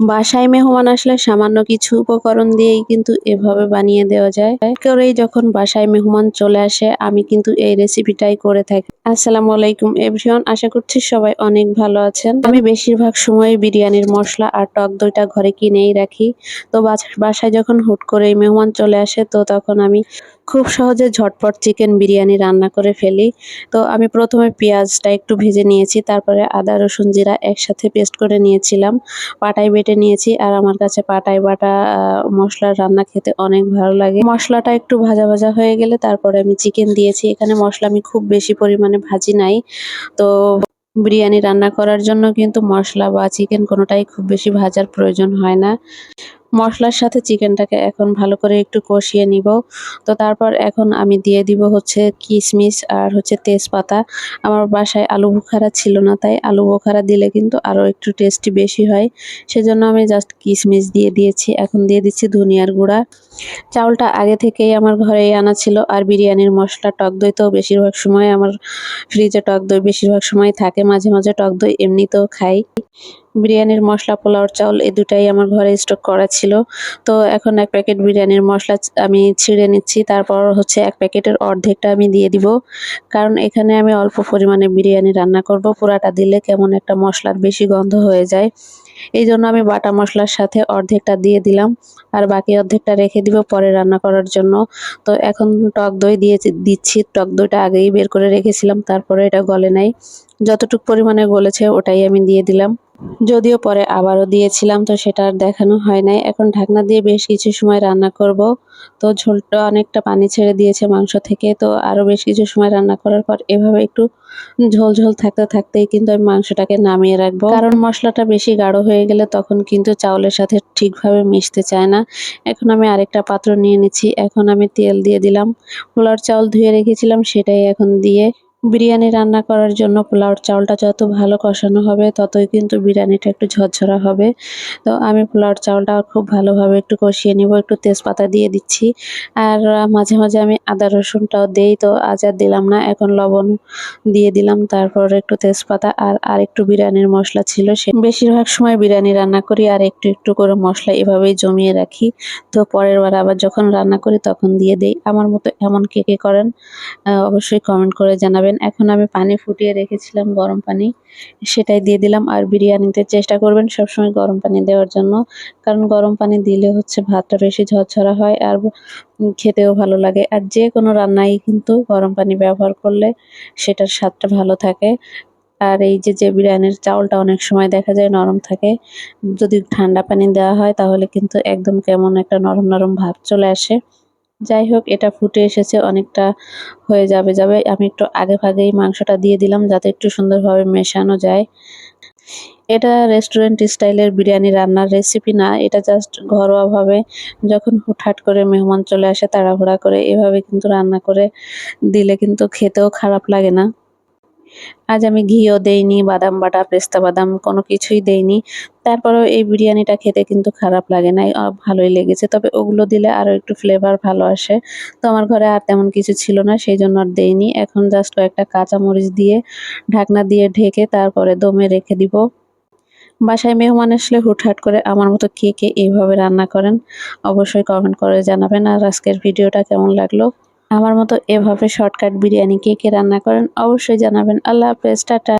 বাসায় মেহমান আসলে সামান্য কিছু উপকরণ দিয়েই কিন্তু এভাবে বানিয়ে দেওয়া যায়। করেই যখন বাসায় মেহমান চলে আসে, আমি কিন্তু এই রেসিপিটাই করে থাকি। আসসালামু আলাইকুম এভরিওয়ান, আশা করছি সবাই অনেক ভালো আছেন। আমি বেশিরভাগ সময় বিরিয়ানির মশলা আর টক দইটা ঘরে কিনেই রাখি। তো বাসায় যখন হুট করে মেহমান চলে আসে, তো তখন আমি খুব সহজে ঝটপট চিকেন বিরিয়ানি রান্না করে ফেলি। তো আমি প্রথমে পেঁয়াজটা একটু ভেজে নিয়েছি, তারপরে আদা, রসুন, জিরা একসাথে পেস্ট করে নিয়েছিলাম। পাটায় বেটে নিয়েছি আর আমার কাছে পাটায় বাটা মশলার রান্না খেতে অনেক ভালো লাগে। মশলাটা একটু ভাজা ভাজা হয়ে গেলে তারপরে আমি চিকেন দিয়েছি। এখানে মশলা আমি খুব বেশি পরিমাণে ভাজি নাই। তো বিরিয়ানি রান্না করার জন্য কিন্তু মশলা বা চিকেন কোনোটাই খুব বেশি ভাজার প্রয়োজন হয় না। মশলার সাথে চিকেনটাকে এখন ভালো করে একটু কষিয়ে নিব। তো তারপর এখন আমি দিয়ে দিব হচ্ছে কিশমিশ আর হচ্ছে তেজপাতা। আমার বাসায় আলু বোখারা ছিল না, তাই আলু বোখারা দিলে কিন্তু আরও একটু টেস্টি বেশি হয়। সেজন্য আমি জাস্ট কিশমিশ দিয়ে দিয়েছি। এখন দিয়ে দিচ্ছি ধনিয়ার গুঁড়া। চাউলটা আগে থেকেই আমার ঘরেই আনা ছিল আর বিরিয়ানির মশলা টক দই তো বেশিরভাগ সময় আমার ফ্রিজে টক দই বেশিরভাগ সময় থাকে, মাঝে মাঝে টক দই এমনিতেও খাই। বিরিয়ানির মশলা, পোলাওর চাউল এই দুটাই আমার ঘরে স্টক করা ছিল। তো এখন এক প্যাকেট বিরিয়ানির মশলা আমি ছিঁড়ে নিচ্ছি, তারপর হচ্ছে এক প্যাকেটের অর্ধেকটা আমি দিয়ে দিব। কারণ এখানে আমি অল্প পরিমাণে বিরিয়ানি রান্না করব, পুরাটা দিলে কেমন একটা মশলার বেশি গন্ধ হয়ে যায়। এই জন্য আমি বাটা মশলার সাথে অর্ধেকটা দিয়ে দিলাম। আর বাকি অর্ধেকটা রেখে দিব পরে রান্না করার জন্য। তো এখন টক দই দিয়ে দিচ্ছি। টক দইটা আগেই বের করে রেখেছিলাম, তারপরে এটা গলে নাই। যতটুক পরিমাণে গলেছে ওটাই আমি দিয়ে দিলাম। যদিও পরে আবারও দিয়েছিলাম, তো সেটা আর দেখানো হয় নাই। এখন ঢাকনা দিয়ে বেশ কিছু সময় রান্না করব। তো ঝোলটা অনেকটা পানি ছেড়ে দিয়েছে মাংস থেকে, তো আরও বেশ কিছু সময় রান্না করার পর এভাবে একটু ঝোল ঝোল থাকতে থাকতেই কিন্তু আমি মাংসটাকে নামিয়ে রাখব। কারণ মশলাটা বেশি গাঢ় হয়ে গেলে তখন কিন্তু চাউলের সাথে ঠিকভাবে মিশতে চায় না। এখন আমি আরেকটা পাত্র নিয়ে নিচ্ছি। এখন আমি তেল দিয়ে দিলাম। পোলার চাউল ধুয়ে রেখেছিলাম, সেটাই এখন দিয়ে বিরিয়ানি রান্না করার জন্য পোলাওর চাউলটা যত ভালো কষানো হবে, ততই কিন্তু বিরিয়ানিটা একটু ঝরঝরা হবে। তো আমি পোলাওর চাউলটা খুব ভালোভাবে একটু কষিয়ে নিব, একটু তেজপাতা দিয়ে দিচ্ছি। আর মাঝে মাঝে আমি আদা রসুনটাও দেই, তো আজ আর দিলাম না, এখন লবণ দিয়ে দিলাম। তারপর একটু তেজপাতা আর আর একটু বিরিয়ানির মশলা ছিল সে বেশিরভাগ সময় বিরিয়ানি রান্না করি আর একটু একটু করে মশলা এভাবেই জমিয়ে রাখি। তো পরের বার আবার যখন রান্না করি তখন দিয়ে দেই। আমার মতো এমন কে কে করেন অবশ্যই কমেন্ট করে জানাবেন। খাবেন। এখন আমি পানি ফুটিয়ে রেখেছিলাম গরম পানি। সেটাই দিয়ে দিলাম আর বিরিয়ানিতে চেষ্টা করবেন সবসময় গরম পানি দেওয়ার জন্য। কারণ গরম পানি দিলে হচ্ছে ভাতটা বেশি ঝরঝরা হয় আর খেতেও ভালো লাগে। আর যে কোনো রান্নাই কিন্তু গরম পানি ব্যবহার করলে সেটার স্বাদটা ভালো থাকে। আর এই যে যে বিরিয়ানির চাউলটা অনেক সময় দেখা যায় নরম থাকে। যদি ঠান্ডা পানি দেওয়া হয় তাহলে কিন্তু একদম কেমন একটা নরম নরম ভাব চলে আসে। যাই হোক, এটা ফুটে এসেছে, অনেকটা হয়ে যাবে যাবে। আমি একটু আগে ভাগেই মাংসটা দিয়ে দিলাম, যাতে একটু সুন্দরভাবে মেশানো যায়। এটা রেস্টুরেন্ট স্টাইলের বিরিয়ানি রান্নার রেসিপি না, এটা জাস্ট ঘরোয়াভাবে যখন হুটহাট করে মেহমান চলে আসে, তাড়াহুড়া করে এভাবে কিন্তু রান্না করে দিলে কিন্তু খেতেও খারাপ লাগে না। আজ আমি ঘিও দেইনি, বাদাম বাটা, পেস্তা বাদাম কোনো কিছুই দেইনি। তারপরেও এই বিরিয়ানিটা খেতে কিন্তু খারাপ লাগে নাই ভালোই লেগেছে। তবে ওগুলো দিলে আরও একটু ফ্লেভার ভালো আসে। তো আমার ঘরে আর তেমন কিছু ছিল না, সেই জন্য আর দেইনি। এখন জাস্ট কয়েকটা কাঁচামরিচ দিয়ে, ঢাকনা দিয়ে ঢেকে তারপরে দমে রেখে দিব। বাসায় মেহমান আসলে হুটহাট করে আমার মতো কে কে এইভাবে রান্না করেন, অবশ্যই কমেন্ট করে জানাবেন। আর আজকের ভিডিওটা কেমন লাগল? আমার মতো এভাবে শর্টকাট বিরিয়ানি কে কে রান্না করেন অবশ্যই জানাবেন। আল্লাহ হাফেজ টাটা।